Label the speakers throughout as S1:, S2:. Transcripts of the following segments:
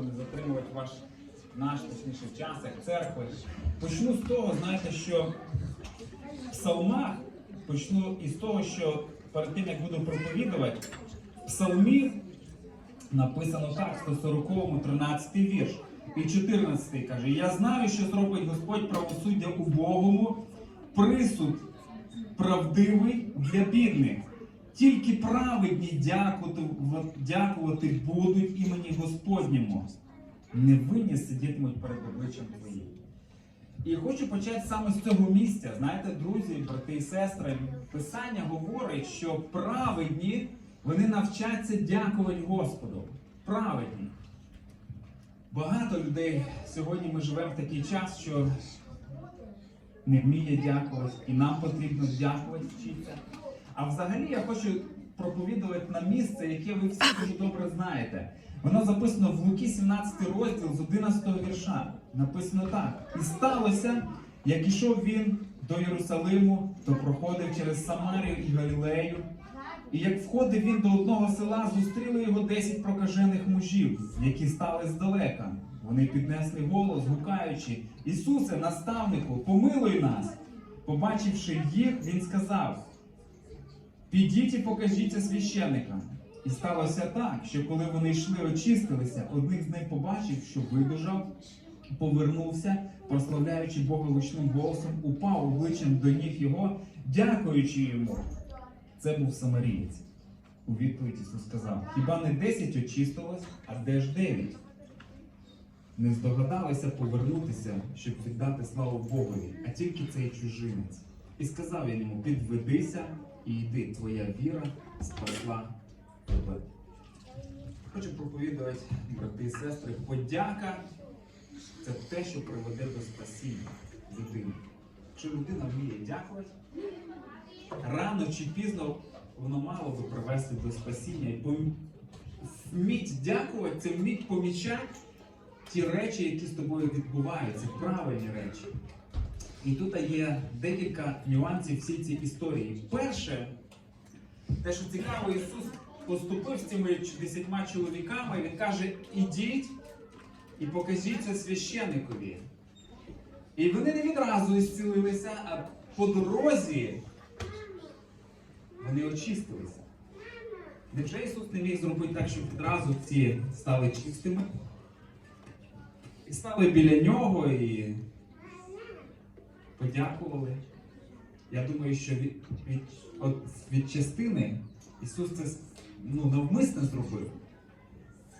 S1: не затримувати ваш наш точніше час, як церкви. Почну з того, знаєте, що в псалмах, почну із того, що перед тим як буду проповідувати, в псалмі написано так, 140 13 вірш. І 14 каже: Я знаю, що зробить Господь правосуддя убогому, присуд правдивий для бідних. Тільки праведні дякувати, будуть імені Господньому. Невинні сидітимуть перед обличчям твоїм. І хочу почати саме з цього місця. Знаєте, друзі, брати і сестри, Писання говорить, що праведні вони навчаться дякувати Господу. Праведні. Багато людей сьогодні ми живемо в такий час, що не вміє дякувати, і нам потрібно дякувати вчитися. А взагалі я хочу проповідувати на місце, яке ви всі дуже добре знаєте. Воно записано в Луки 17 розділ з 11 вірша. Написано так: і сталося, як ішов він до Єрусалиму, то проходив через Самарію і Галілею. І як входив він до одного села, зустріли його десять прокажених мужів, які стали здалека. Вони піднесли голос, гукаючи: Ісусе, наставнику, помилуй нас. Побачивши їх, він сказав: Підіть і покажіться священникам. І сталося так, що коли вони йшли, очистилися, одних з них побачив, що видужав, повернувся, прославляючи Бога гучним голосом, упав обличчям до ніг його, дякуючи йому. Це був самарієць. У відповідь Ісус сказав: Хіба не десять очистилось, а де ж дев'ять? Не здогадалися повернутися, щоб віддати славу Богові, а тільки цей чужинець. І сказав він йому: підведися і йди, твоя віра спасла тебе. Хочу проповідувати, брати і сестри, подяка це те, що приведе до спасіння людини. Якщо людина вміє дякувати, рано чи пізно воно мало би привести до спасіння. І вміть дякувати, це вміть помічати ті речі, які з тобою відбуваються, правильні речі. І тут є декілька нюансів всій цій історії. Перше, те, що цікаво, Ісус поступив з цими десятьма чоловіками, Він каже: ідіть і покажіть це священникові. І вони не відразу зцілилися, а по дорозі вони очистилися. Невже Ісус не міг зробити так, щоб відразу ці стали чистими? І стали біля нього і подякували. Я думаю, що від, від, от, від частини Ісус це ну, навмисно зробив,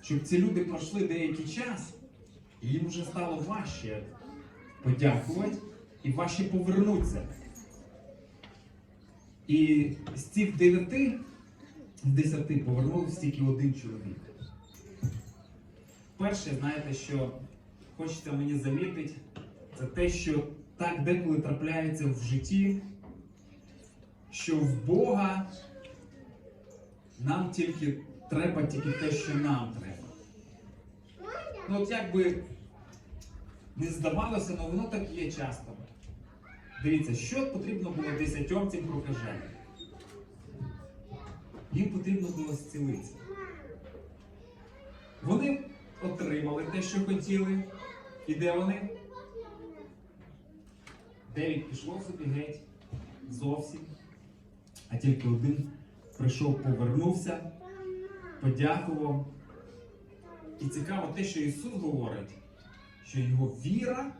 S1: щоб ці люди пройшли деякий час, і їм вже стало важче подякувати і важче повернутися. І з цих дев'яти, з десяти повернувся тільки один чоловік. Перше, знаєте, що хочеться мені замітити, це те, що так деколи трапляється в житті, що в Бога нам тільки треба тільки те, що нам треба. Ну от як би не здавалося, але воно так є часто. Дивіться, що потрібно було десятьом цим прокаженим? Їм потрібно було зцілитися. Вони отримали те, що хотіли. І де вони? Дев'ять пішло собі геть зовсім, а тільки один прийшов, повернувся, подякував. І цікаво те, що Ісус говорить, що його віра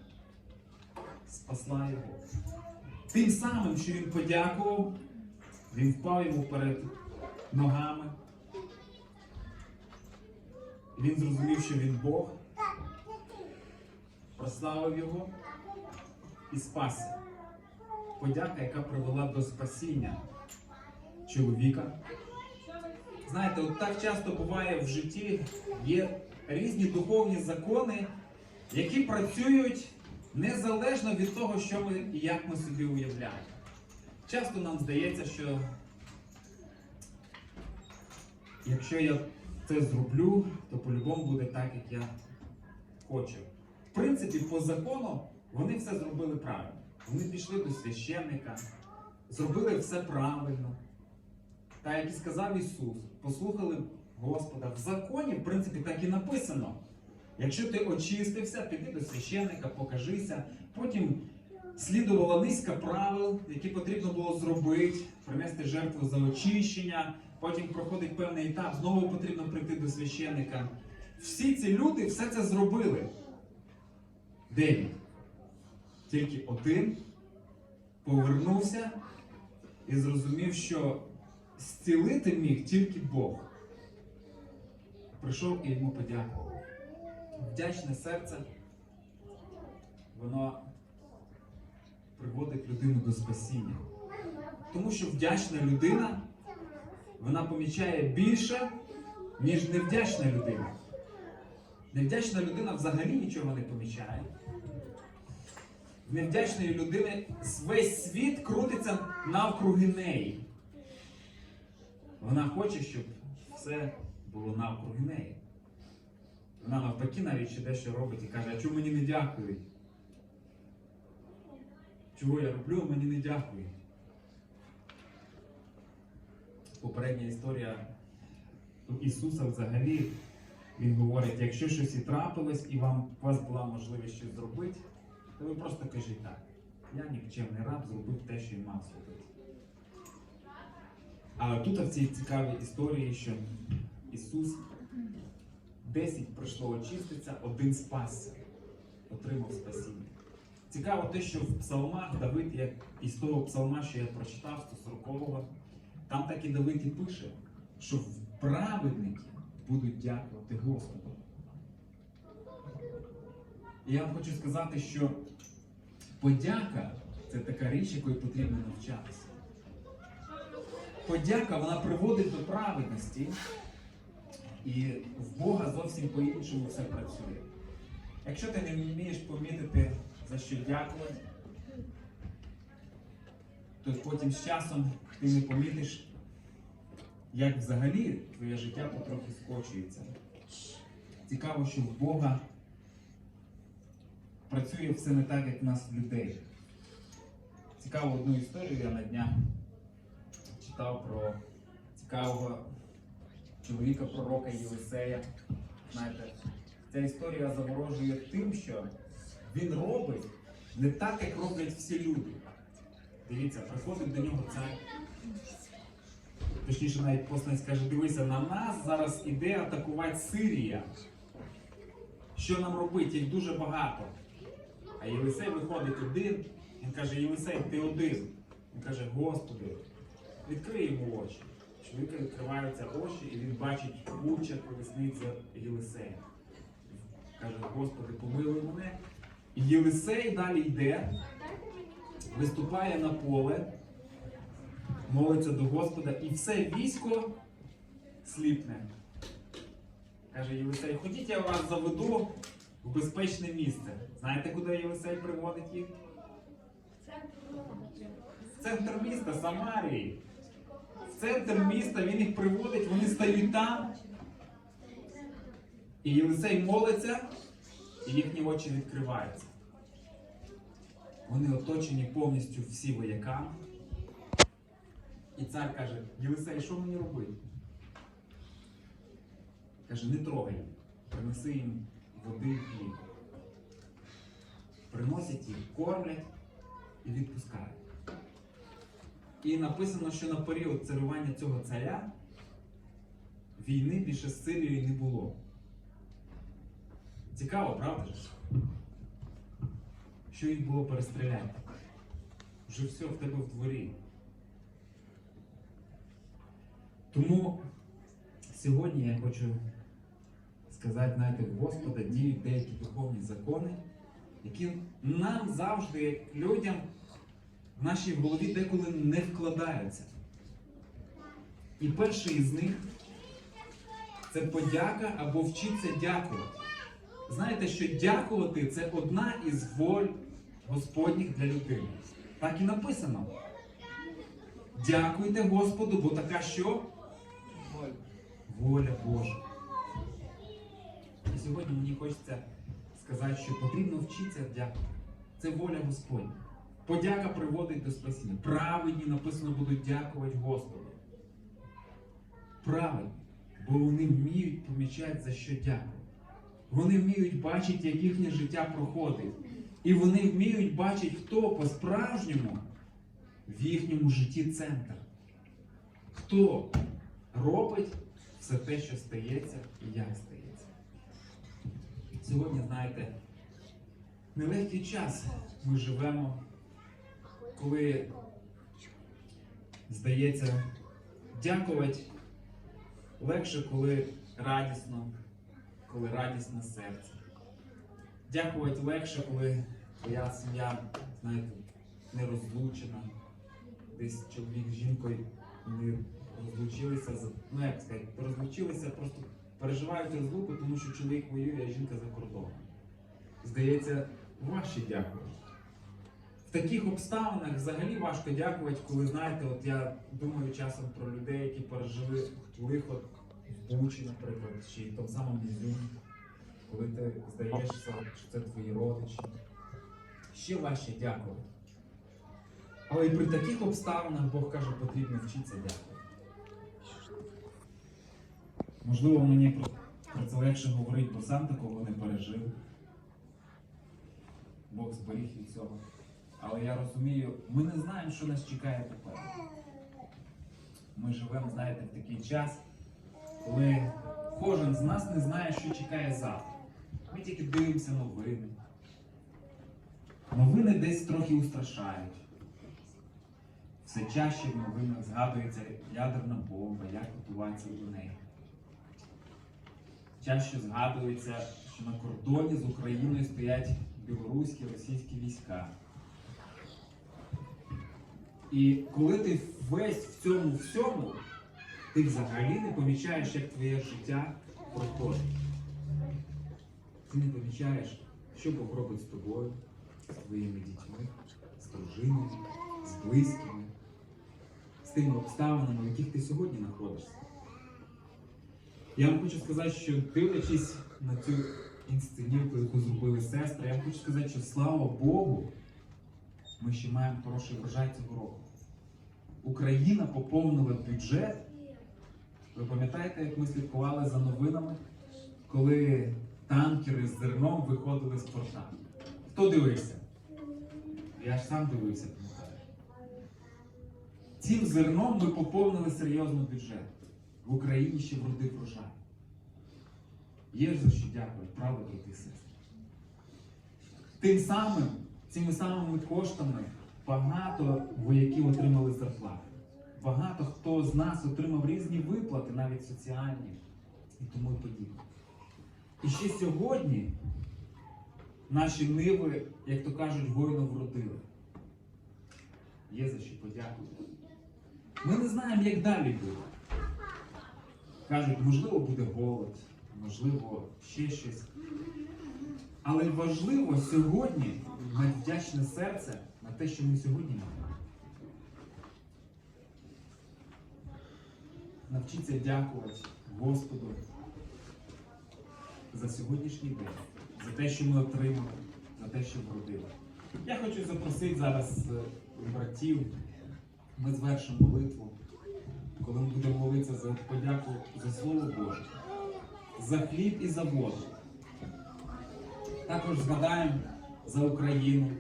S1: спасла його. Тим самим, що він подякував, він впав йому перед ногами. Він зрозумів, що він Бог, прославив його і спасся. Подяка, яка привела до спасіння чоловіка. Знаєте, от так часто буває в житті, є різні духовні закони, які працюють незалежно від того, що ми і як ми собі уявляємо. Часто нам здається, що якщо я це зроблю, то по-любому буде так, як я хочу. В принципі, по закону вони все зробили правильно. Вони пішли до священника, зробили все правильно. Та як і сказав Ісус, послухали Господа. В законі, в принципі, так і написано. Якщо ти очистився, піди до священника, покажися. Потім слідувала низка правил, які потрібно було зробити, принести жертву за очищення. Потім проходить певний етап, знову потрібно прийти до священника. Всі ці люди все це зробили. Дев'ять. Тільки один повернувся і зрозумів, що зцілити міг тільки Бог. Прийшов і йому подякував. Вдячне серце, воно приводить людину до спасіння. Тому що вдячна людина, вона помічає більше, ніж невдячна людина. Невдячна людина взагалі нічого не помічає. Невдячної людини весь світ крутиться навкруги неї. Вона хоче, щоб все було навкруги неї. Вона навпаки навіть ще дещо робить і каже, а чому мені не дякують? Чого я роблю, мені не дякують. Попередня історія Ісуса взагалі, Він говорить, якщо щось і трапилось, і вам у вас була можливість щось зробити, то ви просто кажіть так. Я нікчемний раб зробив те, що й мав зробити. А тут в цій цікавій історії, що Ісус 10 пройшло очиститься, один спасся, отримав спасіння. Цікаво те, що в псалмах Давид, як із того псалма, що я прочитав, 140-го, там так і Давид і пише, що праведники будуть дякувати Господу. І я вам хочу сказати, що подяка це така річ, якої потрібно навчатися. Подяка вона приводить до праведності, і в Бога зовсім по-іншому все працює. Якщо ти не вмієш помітити, за що дякувати, то потім з часом ти не помітиш, як взагалі твоє життя потрохи скочується. Цікаво, що в Бога працює все не так, як в нас людей. Цікаву одну історію я на днях читав про цікавого чоловіка, пророка Єлисея. Знаєте, ця історія заворожує тим, що він робить не так, як роблять всі люди. Дивіться, приходить до нього цар. Точніше, навіть посланець каже, дивися, на нас зараз іде атакувати Сирія. Що нам робити? Їх дуже багато. А Єлисей виходить один, він каже, Єлисей, ти один. Він каже, Господи, відкрий йому очі. Чоловіка відкриваються очі, і він бачить куча колесниця Єлисея. Каже, Господи, помилуй мене. І Єлисей далі йде, виступає на поле, молиться до Господа, і все військо сліпне. Каже Єлисей, ходіть, я вас заведу в безпечне місце. Знаєте, куди Єлисей приводить їх? В центр міста Самарії. В центр міста він їх приводить, вони стають там. І Єлисей молиться, і їхні очі відкриваються. Вони оточені повністю всі вояками. І цар каже, Єлисей, що мені робити? Каже, не трогай, принеси їм води і хліб. Приносять їх, кормлять і відпускають. І написано, що на період царювання цього царя війни більше з Сирією не було. Цікаво, правда ж? Що їх було перестріляти? Вже все в тебе в дворі. Тому сьогодні я хочу сказати, знаєте, в Господа діють деякі духовні закони, які нам завжди, як людям, в нашій голові деколи не вкладаються. І перший із них це подяка або вчиться дякувати. Знаєте, що дякувати це одна із воль Господніх для людини. Так і написано. Дякуйте Господу, бо така що? Воля Божа. Сьогодні мені хочеться сказати, що потрібно вчитися дякувати. Це воля Господня. Подяка приводить до спасіння. Праведні написано будуть дякувати Господу. Праведні, бо вони вміють помічати, за що дякувати. Вони вміють бачити, як їхнє життя проходить. І вони вміють бачити, хто по-справжньому в їхньому житті центр. Хто робить все те, що стається і як стається. Сьогодні, знаєте, нелегкий час ми живемо, коли здається, дякувати легше, коли радісно, коли радісне серце. Дякувати легше, коли твоя сім'я, знаєте, не розлучена. Десь чоловік з жінкою не розлучилися, ну як сказати, розлучилися, просто переживають розлуку, тому що чоловік воює, а жінка за кордоном. Здається, важче дякувати. В таких обставинах взагалі важко дякувати, коли знаєте, от я думаю часом про людей, які пережили лихо в Бучі, наприклад, чи в тому самому Ізюмі, коли ти здаєшся, що це твої родичі. Ще важче дякувати. Але і при таких обставинах Бог каже, потрібно вчитися дякувати. Можливо, мені про, про це легше говорити, бо сам такого не пережив. Бог зберіг від цього. Але я розумію, ми не знаємо, що нас чекає тепер. Ми живемо, знаєте, в такий час, коли кожен з нас не знає, що чекає завтра. Ми тільки дивимося новини. Новини десь трохи устрашають. Все чаще в новинах згадується ядерна бомба, як готуватися до неї. Чаще згадується, що на кордоні з Україною стоять білоруські російські війська. І коли ти весь в цьому всьому, ти взагалі не помічаєш, як твоє життя проходить. Ти не помічаєш, що Бог робить з тобою, з твоїми дітьми, з дружиною, з близькими, з тими обставинами, в яких ти сьогодні знаходишся. Я вам хочу сказати, що дивлячись на цю інсценівку, яку зробили сестри, я вам хочу сказати, що слава Богу, ми ще маємо хороший врожай цього року. Україна поповнила бюджет. Ви пам'ятаєте, як ми слідкували за новинами, коли танкери з зерном виходили з порта? Хто дивився? Я ж сам дивився, пам'ятаю. Цим зерном ми поповнили серйозно бюджет. В Україні ще вродив врожай. Є за що дякувати, правда, брати і сестри. Тим самим, цими самими коштами багато вояків отримали зарплати. Багато хто з нас отримав різні виплати, навіть соціальні і тому і подібне. І ще сьогодні наші ниви, як то кажуть, воїно вродили. Є за що подякувати. Ми не знаємо, як далі буде. Кажуть, можливо, буде голод, можливо, ще щось. Але важливо сьогодні мати вдячне серце на те, що ми сьогодні маємо. Навчіться дякувати Господу за сьогоднішній день, за те, що ми отримали, за те, що вродили. Я хочу запросити зараз е, братів. Ми звершимо молитву, коли ми будемо молитися за подяку за Слово Боже, за хліб і за воду. Також згадаємо за Україну,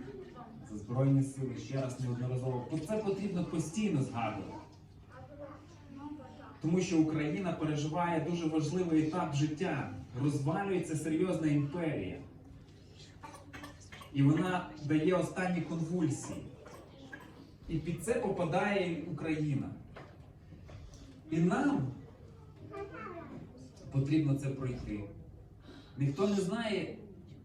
S1: за Збройні Сили ще раз неодноразово. Бо це потрібно постійно згадувати. Тому що Україна переживає дуже важливий етап життя. Розвалюється серйозна імперія. І вона дає останні конвульсії. І під це попадає Україна. І нам потрібно це пройти. Ніхто не знає,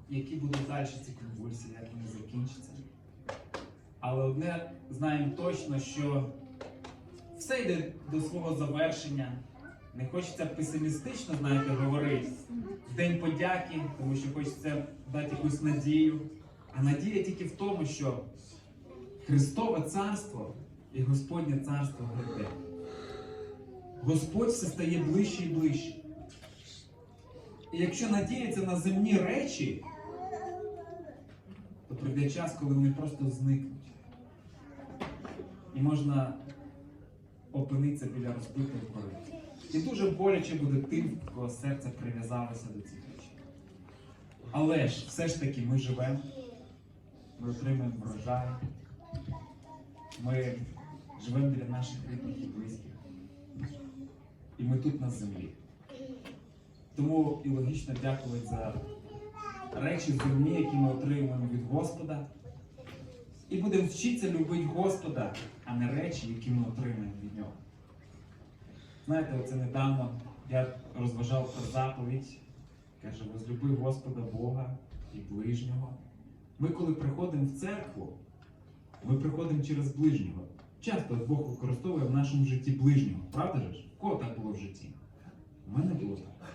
S1: які будуть далі ці конвульсії, як вони закінчаться. Але одне знаємо точно, що все йде до свого завершення. Не хочеться песимістично, знаєте, говорити в День подяки, тому що хочеться дати якусь надію. А надія тільки в тому, що Христове царство і Господнє царство гряде. Господь все стає ближче і ближче. І якщо надіятися на земні речі, то прийде час, коли вони просто зникнуть. І можна опинитися біля розбитої гори. І дуже боляче буде тим, в кого серце прив'язалося до цих речей. Але ж все ж таки ми живемо, ми отримуємо врожай, ми живемо біля наших рідних і близьких. І ми тут на землі. Тому і логічно дякувати за речі земні, які ми отримуємо від Господа. І будемо вчитися любити Господа, а не речі, які ми отримаємо від нього. Знаєте, оце недавно я розважав про заповідь. Каже, возлюби Господа Бога і ближнього. Ми, коли приходимо в церкву, ми приходимо через ближнього. Часто Бог використовує в нашому житті ближнього. Правда ж? В кого так було в житті? У мене було так.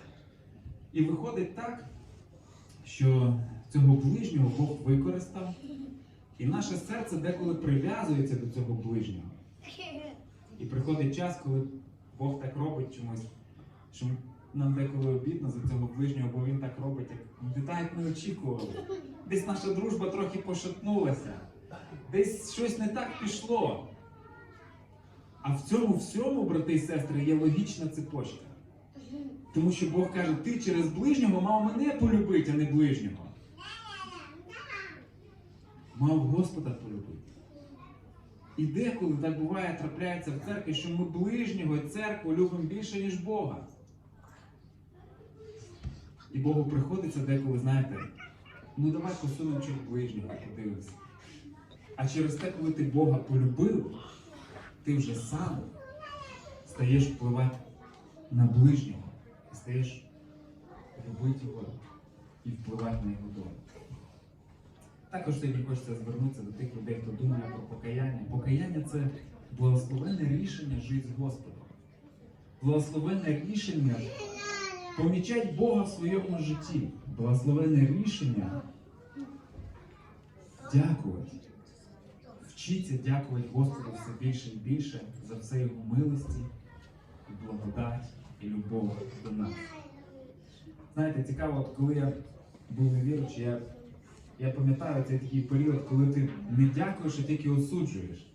S1: І виходить так, що цього ближнього Бог використав, і наше серце деколи прив'язується до цього ближнього. І приходить час, коли Бог так робить чомусь, що нам деколи обідно за цього ближнього, бо він так робить, як не так, як очікували. Десь наша дружба трохи пошатнулася, десь щось не так пішло. А в цьому всьому, брати і сестри, є логічна цепочка. Тому що Бог каже, ти через ближнього мав мене полюбити, а не ближнього. Мав Господа полюбити. І деколи так буває, трапляється в церкві, що ми ближнього і церкву любимо більше, ніж Бога. І Богу приходиться деколи, знаєте, ну давай посунемо чуть ближнього, подивимося. А через те, коли ти Бога полюбив, ти вже сам стаєш впливати на ближнього. І стаєш любити його і впливати на його долю. Також сьогодні хочеться звернутися до тих людей, хто думає про покаяння. Покаяння це благословенне рішення жити з Господом. Благословенне рішення помічати Бога в своєму житті. Благословенне рішення дякувати. Вчіться дякувати Господу все більше і більше за все Його милості, і благодать і любов до нас. Знаєте, цікаво, от коли я був невіруючий, я, я пам'ятаю цей такий період, коли ти не дякуєш, а тільки осуджуєш.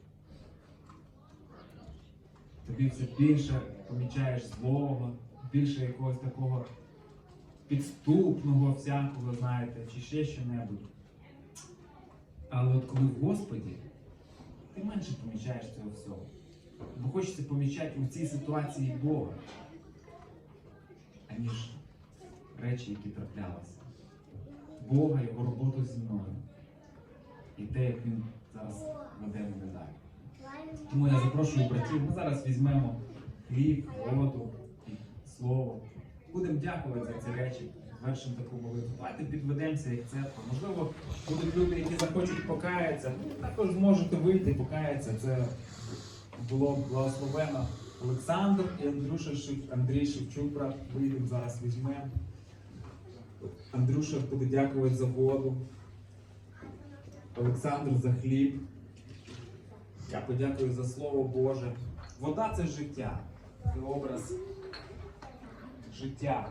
S1: Тобі все більше помічаєш злого, більше якогось такого підступного всякого, знаєте, чи ще що-небудь. Але от коли в Господі, ти менше помічаєш цього всього. Бо хочеться помічати у цій ситуації Бога, аніж речі, які траплялися. Бога, Його роботу зі мною. І те, як він зараз веде мене далі. Тому я запрошую братів, ми зараз візьмемо хліб, воду слово. Будемо дякувати за ці речі, звершимо таку молитву. Давайте підведемося як церква. Можливо, будуть люди, які захочуть покаятися. Також зможете вийти, покаятися. Це було благословено. Олександр і Андрюша Андрій Шевчук, брат, вийдемо зараз візьмемо. Андрюша буде дякувати за воду. Олександр за хліб. Я подякую за Слово Боже. Вода це життя. Це образ життя.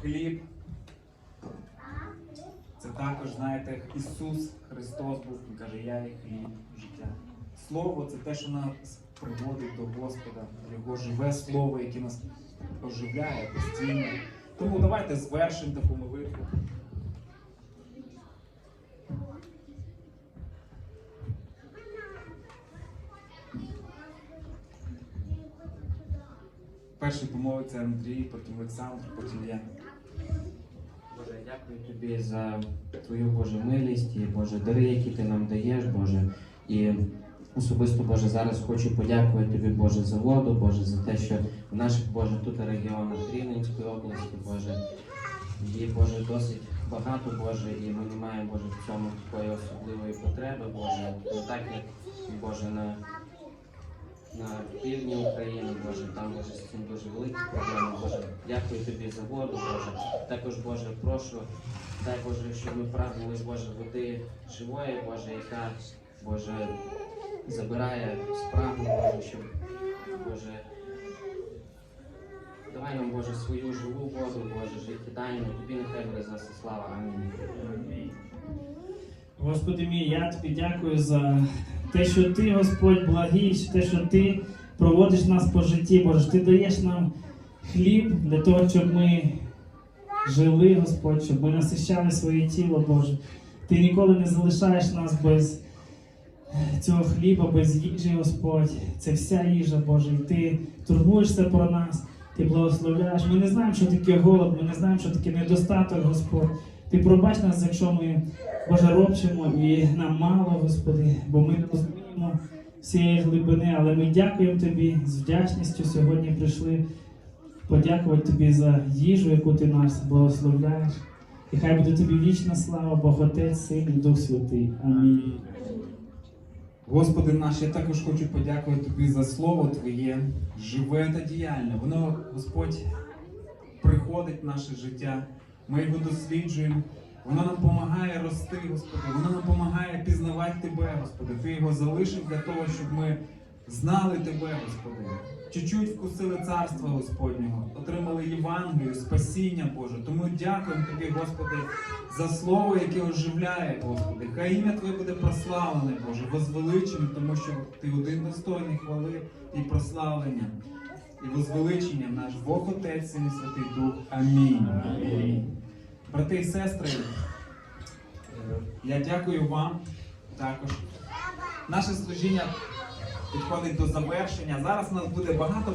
S1: Хліб. Це також, знаєте, Ісус Христос був, Він каже, я є хліб життя. Слово це те, що нас приводить до Господа, Його живе слово, яке нас оживляє постійно. Тому давайте звершимо таку молитву. Перший помовиться Андрій, потім Олександр, потім я.
S2: Боже, дякую тобі за твою Божу милість і Боже, дари, які ти нам даєш, Боже. І особисто, Боже, зараз хочу подякувати тобі, Боже, за воду, Боже, за те, що в наших Боже тут регіонах Рівненської області, Боже, її, Боже, досить багато, Боже, і ми не маємо, Боже, в цьому такої особливої потреби, Боже, так як, Боже, на на півдні України, Боже, там Боже з цим дуже великі проблеми. Боже, дякую тобі за воду, Боже. Також, Боже, прошу, дай Боже, щоб ми прагнули, Боже, води живої, Боже, яка, Боже, забирає спрагу, Боже, щоб, Боже, давай нам, Боже, свою живу воду, Боже, життєдайну, тобі нехай буде за все слава. Амінь.
S3: Господи мій, я тобі дякую за те, що ти, Господь, благий, те, що ти проводиш нас по житті, Боже, ти даєш нам хліб для того, щоб ми жили, Господь, щоб ми насищали своє тіло, Боже. Ти ніколи не залишаєш нас без цього хліба, без їжі, Господь. Це вся їжа, Боже. І ти турбуєшся про нас, ти благословляєш. Ми не знаємо, що таке голод, ми не знаємо, що таке недостаток, Господь. Ти пробач нас, якщо ми, Боже, робчимо і нам мало, Господи, бо ми не розуміємо всієї глибини, але ми дякуємо Тобі з вдячністю сьогодні прийшли подякувати Тобі за їжу, яку ти нас благословляєш. І хай буде тобі вічна слава, Бог Отець, Син і Дух Святий. Амінь.
S1: Господи наш, я також хочу подякувати тобі за слово Твоє, живе та діяльне. Воно, Господь, приходить в наше життя. Ми його досліджуємо. Воно нам допомагає рости, Господи. Воно нам допомагає пізнавати Тебе, Господи. Ти його залишив для того, щоб ми знали Тебе, Господи. Чуть-чуть вкусили царства Господнього, отримали Євангелію, спасіння Боже. Тому дякуємо Тобі, Господи, за слово, яке оживляє, Господи. Хай ім'я Твоє буде прославлене, Боже, возвеличене, тому що Ти один достойний хвали і прославлення. І возвеличення наш Бог Отець і Святий Дух. Амінь. Амінь. Брати і сестри, е, я дякую вам також. Наше служіння підходить до завершення. Зараз у нас буде багато